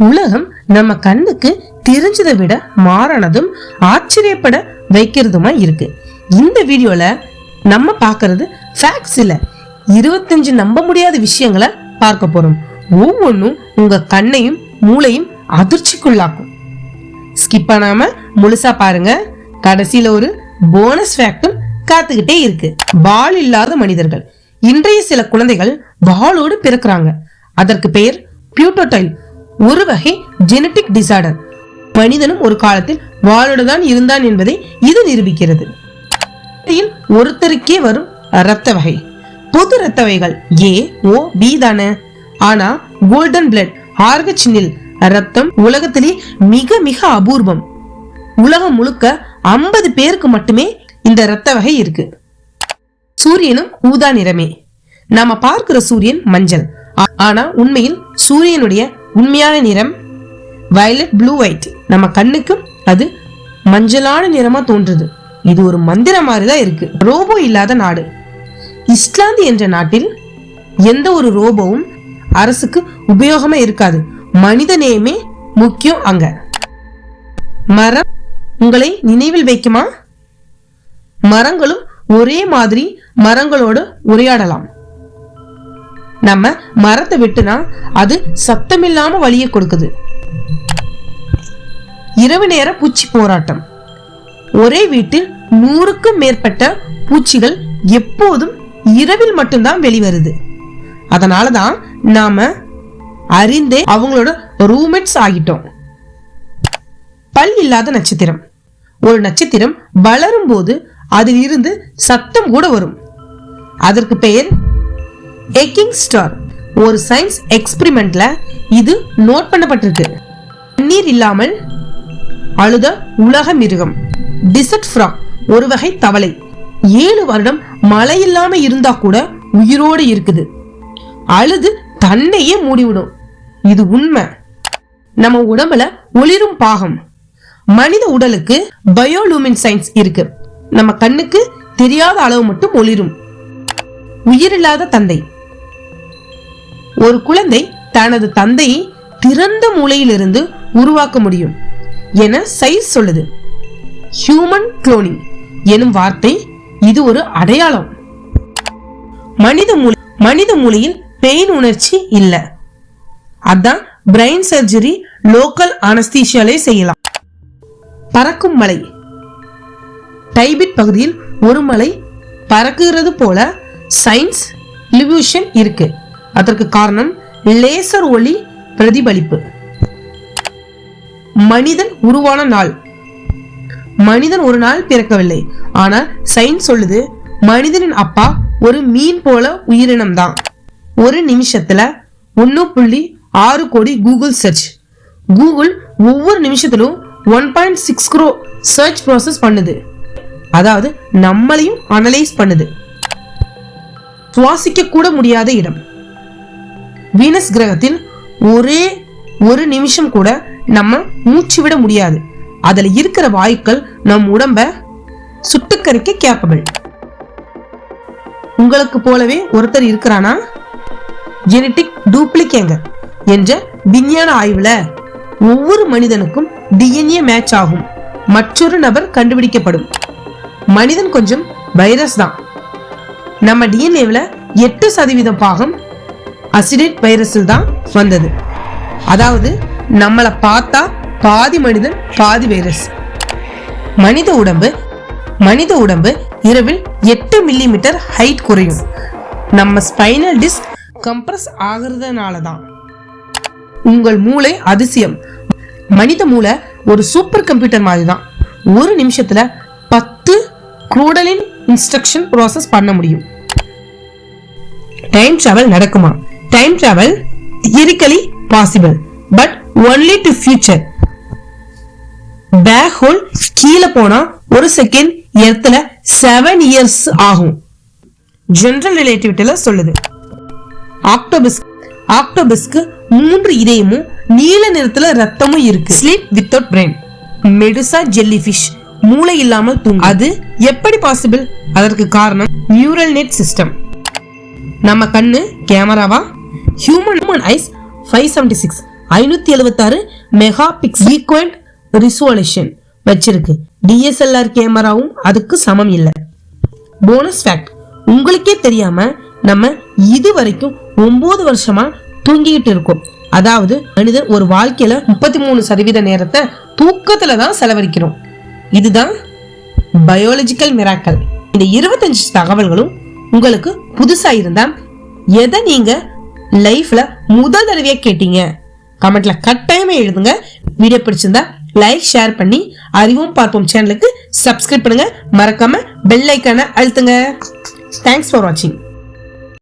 உலகம் நம்ம கண்ணுக்கு தெரிஞ்சதை விட மாறானதும் ஆச்சரியப்பட வைக்கிறதுமா இருக்கு. இந்த வீடியோல நம்ம பார்க்கறது ஃபேக்ட்ஸ் இல்ல. இருபத்தஞ்சு நம்ப முடியாத விஷயங்களை பார்க்க போறோம். ஒவ்வொன்றும் உங்க கண்ணையும் மூளையும் அதிர்ச்சிக்குள்ளாக்கும். ஸ்கிப் பண்ணாம முழுசா பாருங்க. கடைசியில ஒரு போனஸ் ஃபேக்டும் காத்துக்கிட்டே இருக்கு. பால் இல்லாத மனிதர்கள். இன்றைய சில குழந்தைகள் வாளோடு பிறக்குறாங்க. அதற்கு பெயர் பியூட்டோடைல் ஒரு வகை ஜெனட்டிக் டிசார்டர் மனிதனும் ஒரு காலத்தில் வாளோடு தான் இருந்தான் என்பதை இது நிரூபிக்கிறது. ஒருத்தருக்கே வரும் இரத்த வகை. பொது இரத்த வகைகள் ஏ ஓ பி தானே. ஆனா கோல்டன் பிளட் ஆர்கச்சினில் ரத்தம் உலகத்திலே மிக மிக அபூர்வம். உலகம் முழுக்க ஐம்பது பேருக்கு மட்டுமே இந்த இரத்த வகை இருக்கு. சூரியனும் ஊதா நிறமே. நாம பார்க்கிற சூரியன் மஞ்சள். ஆனா உண்மையில் சூரியனுடைய உண்மையான நிறம் வயலட் ப்ளூ ஒயிட் நம்ம கண்ணுக்கு அது மஞ்சளான நிறமா தோன்றுது. இது ஒரு மந்திரம் மாதிரி தான் இருக்கு. ரோபோ இல்லாத நாடு. இஸ்லாந்து என்ற நாட்டில் எந்த ஒரு ரோபோவும் அரசுக்கு உபயோகமா இருக்காது. மனித நேயமே முக்கியம் அங்க. மரம் உங்களை நினைவில் வைக்குமா? மரங்களும் ஒரே மாதிரி மரங்களோடு உரையாடலாம். நம்ம மரத்தை வெட்டுனா அது சத்தமில்லாம வழிய கொடுக்குது. இரவு நேர பூச்சி போராட்டம். ஒரே வீட்டில் நூறுக்கும் மேற்பட்ட பூச்சிகள் எப்போதும் இரவில் மட்டும்தான் வெளிவருது. அதனால தான் நாம அறிந்தே அவங்களோட ரூம்மேட்ஸ் ஆகிட்டோம். பல் இல்லாத நட்சத்திரம். ஒரு நட்சத்திரம் வளரும் போது அதில் இருந்து சத்தம் கூட வரும். அதற்கு பெயர் எக்கிங் ஸ்டார் ஒரு சயின்ஸ் எக்ஸ்பிரிமெண்ட்ல இது நோட் பண்ணப்பட்டிருக்கு. தண்ணீர் இல்லாமல் அழுத உலக மிருகம் டிசர்ட் ஃப்ராக் ஒரு வகை தவளை. ஏழு வருடம் மழை இல்லாம இருந்தா கூட உயிரோடு இருக்குது. அழுது தன்னையே மூடிவிடும். இது உண்மை. நம்ம உடம்புல ஒளிரும் பாகம். மனித உடலுக்கு பயோலூமின் சயின்ஸ் இருக்கு. நம்ம கண்ணுக்கு தெரியாத அளவு மட்டும் ஒளிரும். உயிரில்லாத தந்தை. ஒரு குழந்தை தனது தந்தையை திறந்த மூளையிலிருந்து உருவாக்க முடியும் என சைஸ் சொல்லுது. ஹியூமன் குளோனிங் எனும் வார்த்தை இது ஒரு அடையாளம். மனித மூளை மனித மூளையில் பெயின் உணர்ச்சி இல்ல. அதான் பிரெயின் சர்ஜரி லோக்கல் அனஸ்தீஷியாலே செய்யலாம். பறக்கும் மலை. டைபிட் பகுதியில் ஒரு மலை பறக்குகிறது போல சயின்ஸ் லிவியூஷன் இருக்குது அதற்கு காரணம் லேசர் ஒளி பிரதிபலிப்பு. மனிதன் உருவான நாள். மனிதன் ஒரு நாள் பிறக்கவில்லை. ஆனால் சயின்ஸ் சொல்லுது மனிதனின் அப்பா ஒரு மீன் போல உயிரினம் தான் ஒரு நிமிஷத்துல ஒன்று புள்ளி ஆறு கோடி கூகுள் சர்ச். கூகுள் ஒவ்வொரு நிமிஷத்திலும் one point six crore search process பண்ணுது. அதாவது நம்மளையும் அனலைஸ் பண்ணுது. சுவாசிக்க கூட முடியாத இடம். வீனஸ் கிரகத்தில் ஒரே ஒரு நிமிஷம் கூட நம்ம மூச்சு விட முடியாது. அதுல இருக்கிற வாயுக்கள் நம் உடம்ப சுட்டுக்கறிக்க கேப்பபிள் உங்களுக்கு போலவே ஒருத்தர் இருக்கிறானா? ஜெனட்டிக் டூப்ளிகேங்க என்ற விஞ்ஞான ஆய்வுல ஒவ்வொரு மனிதனுக்கும் டிஎன்ஏ மேட்ச் ஆகும். மற்றொரு நபர் கண்டுபிடிக்கப்படும். மனிதன் கொஞ்சம் வைரஸ் தான். நம்ம டிஎன்ஏவில் எட்டு சதவீதம் பாகம் அசிடேட் வைரஸில் தான் வந்தது. அதாவது நம்மளை பார்த்தா பாதி மனிதன் பாதி வைரஸ் மனித உடம்பு மனித உடம்பு இரவில் எட்டு மில்லிமீட்டர் ஹைட் குறையும். நம்ம ஸ்பைனல் டிஸ்க் கம்ப்ரஸ் ஆகிறதுனால தான். உங்கள் மூளை அதிசயம். மனித மூளை ஒரு சூப்பர் கம்ப்யூட்டர் மாதிரி தான். ஒரு நிமிஷத்துல பத்து குரூடலின் இன்ஸ்ட்ரக்ஷன் ப்ராசஸ் பண்ண முடியும். டைம் ட்ராவல் நடக்குமா? Time travel theoretically possible but only to future black hole கீழே போனா ஒரு செகண்ட் எர்த்துல செவன் இயர்ஸ் ஆகும். ஜெனரல் ரிலேட்டிவிட்டில சொல்லுது. ஆக்டோபஸ் ஆக்டோபஸ்க்கு மூன்று இதயமும் நீல நிறத்துல ரத்தமும் இருக்கு. Sleep without brain medusa jellyfish மூளை இல்லாமல் தூங்கும். அது எப்படி பாசிபிள் அதற்கு காரணம் நியூரல் நெட் சிஸ்டம் நம்ம கண்ணு கேமராவா human eyes five seventy six ஐநூத்தி எழுபத்தாறு மெகா பிக்ஸ் சீக்வெண்ட் ரிசோல்யூஷன் வச்சிருக்கு டிஎஸ்எல்ஆர் கேமராவும் அதுக்கு சமம் இல்லை. போனஸ் ஃபேக்ட் உங்களுக்கே தெரியாம நம்ம இது வரைக்கும் ஒன்பது வருஷமா தூங்கிக்கிட்டு இருக்கோம். அதாவது மனிதன் ஒரு வாழ்க்கையில முப்பத்தி மூணு சதவீத நேரத்தை தூக்கத்துல தான் செலவழிக்கிறோம். இதுதான் பயாலஜிக்கல் மிராக்கல் இந்த இருபத்தஞ்சு தகவல்களும் உங்களுக்கு புதுசா இருந்தா எதை நீங்க லைஃப்ல முதல் தடவையா கேட்டீங்க. கமெண்ட்ல கட்டாயமா எழுதுங்க. வீடியோ பிடிச்சிருந்தா லைக் ஷேர் பண்ணி அறிவும் பார்ப்போம் சேனலுக்கு சப்ஸ்கிரைப் பண்ணுங்க. மறக்காம பெல் ஐக்கான அழுத்துங்க. தேங்க்ஸ் ஃபார் வாட்சிங்